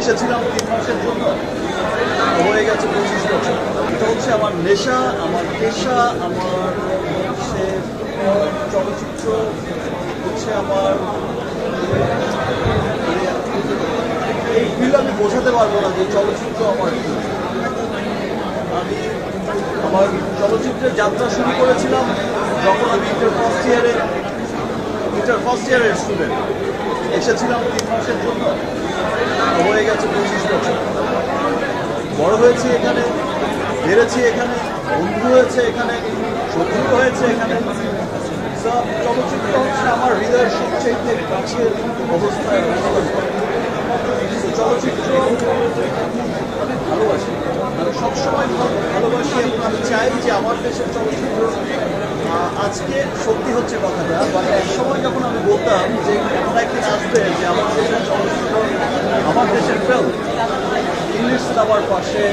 এসেছিলাম তিন মাসের জন্য। হয়ে গেছে পঁচিশ বছর। এটা হচ্ছে আমার নেশা, আমার পেশা, আমার হচ্ছে, চলচ্চিত্র, হচ্ছে আমার, এই ফিল আমি বোঝাতে পারব না যে চলচ্চিত্র আমার আমি আমার চলচ্চিত্রের যাত্রা শুরু করেছিলাম যখন আমি ইন্টার ফার্স্ট ইয়ারে ইন্টার ফার্স্ট ইয়ারের স্টুডেন্ট এসেছিলাম তিন মাসের জন্য। হয়ে গেছে পঁচিশ বছর। বড় হয়েছি এখানে, বেড়েছি এখানে, বন্ধু হয়েছে এখানে, শত্রু হয়েছে এখানে। চলচ্চিত্র হচ্ছে আমার হৃদয়ের সবচেয়ে কাছের অবস্থায় চলচ্চিত্র ভালোবাসি। আমি সবসময় ভালোবাসি এবং আমি চাই যে আমার দেশের চলচ্চিত্র আজকে সত্যি হচ্ছে কথাটা। বা এক সময় যখন আমি বলতাম যে আসবে যে আমার দেশের চলচ্চিত্র আমার দেশের ফিল্ম ইংলিশ সিনেমার পাশে